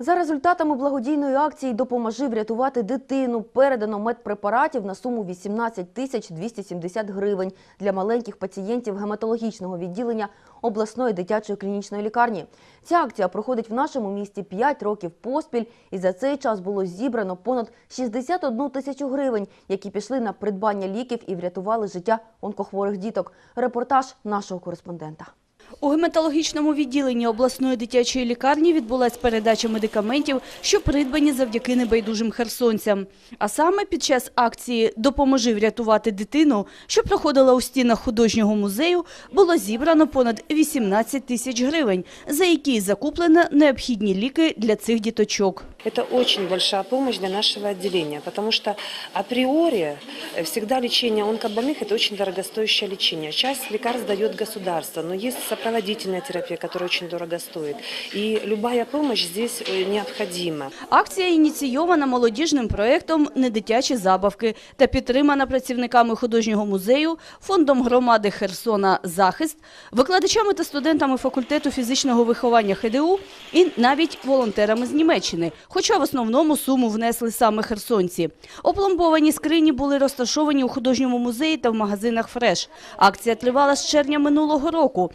За результатами благодійної акції «Допоможи врятувати дитину» передано медпрепаратів на суму 18 тисяч 270 гривень для маленьких пацієнтів гематологічного відділення обласної дитячої клінічної лікарні. Ця акція проходить в нашому місті 5 років поспіль, і за цей час було зібрано понад 61 тисячу гривень, які пішли на придбання ліків і врятували життя онкохворих діток. Репортаж нашого кореспондента. У гематологічному відділенні обласної дитячої лікарні відбулась передача медикаментів, що придбані завдяки небайдужим херсонцям. А саме під час акції «Допоможи врятувати дитину», що проходила у стінах художнього музею, було зібрано понад 18 тисяч гривень, за які закуплено необхідні ліки для цих діточок Это очень большая помощь для нашего отделения, потому что априори э, всегда лечение онкобольных – это очень дорогостоящее лечение. Часть лекарств дает государство, но есть сопроводительная терапия, которая очень дорого стоит. И любая помощь здесь э, необходима. Акція ініційована молодіжним проєктом «Недитячі забавки» та підтримана працівниками художнього музею, фондом громади Херсона «Захист», викладачами та студентами факультету фізичного виховання ХДУ і навіть волонтерами з Німеччини, хоча в основному суму внесли саме херсонці. Опломбовані скрині були розташовані у художньому музеї та в магазинах «Фреш». Акція тривала з червня минулого року.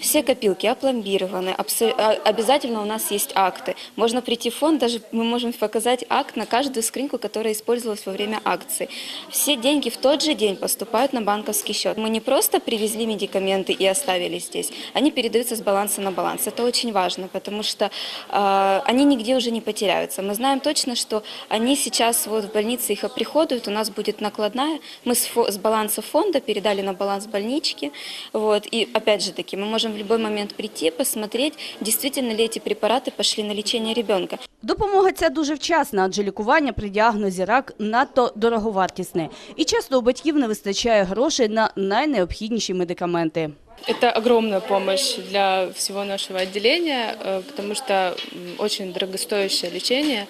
Все копилки опломбированы, а- обязательно у нас есть акты. Можно прийти в фонд, даже мы можем показать акт на каждую скриньку, которая использовалась во время акции. Все деньги в тот же день поступают на банковский счет. Мы не просто привезли медикаменты и оставили здесь, они передаются с баланса на баланс. Это очень важно, потому что э, они нигде уже не потеряются. Мы знаем точно, что они сейчас вот в больнице их оприходуют, у нас будет накладная. Мы с, фо- с баланса фонда передали на баланс больнички. Вот. И опять же таки, мы можем в любой момент прийти, посмотреть, действительно ли эти препараты пошли на лечение ребенка. Допомога ця дуже вчасна, адже лікування при діагнозі рак надто дороговартісне. І часто у батьків не вистачає грошей на найнеобхідніші медикаменти. Это огромная помощь для всего нашего отделения, э, потому что м, очень дорогостоящее лечение,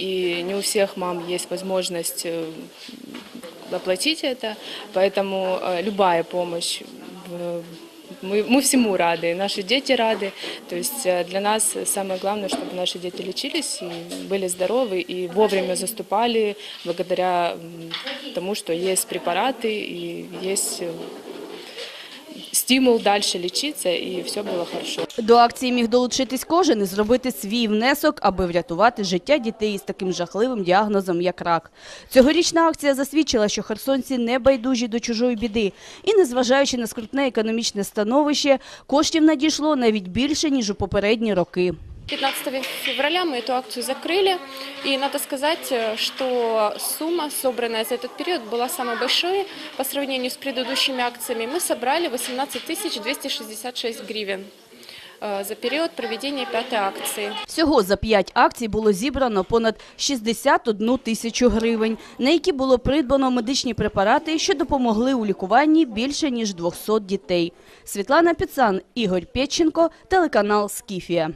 и не у всех мам есть возможность э, оплатить это, поэтому э, любая помощь э, мы, мы всему рады, и наши дети рады. То есть э, для нас самое главное, чтобы наши дети лечились и были здоровы, и вовремя заступали благодаря м, тому, что есть препараты и есть э, стимул далі лічитися і все було хорошо. До акції міг долучитись кожен і зробити свій внесок, аби врятувати життя дітей із таким жахливим діагнозом, як рак. Цьогорічна акція засвідчила, що херсонці не байдужі до чужої біди. І, незважаючи на скрутне економічне становище, коштів надійшло навіть більше, ніж у попередні роки. 15 февраля мы эту акцию закрыли, и надо сказать, э, что сумма, собранная за этот период, была самой большой по сравнению с предыдущими акциями. Мы собрали 18 266 гривен э, за период проведения пятой акции. Всього за п'ять акцій було зібрано понад 61 тисячу гривень, на які було придбано медичні препарати, що допомогли у лікуванні більше ніж 200 дітей. Світлана Піцан, Ігор Пєченко, телеканал «Скіфія».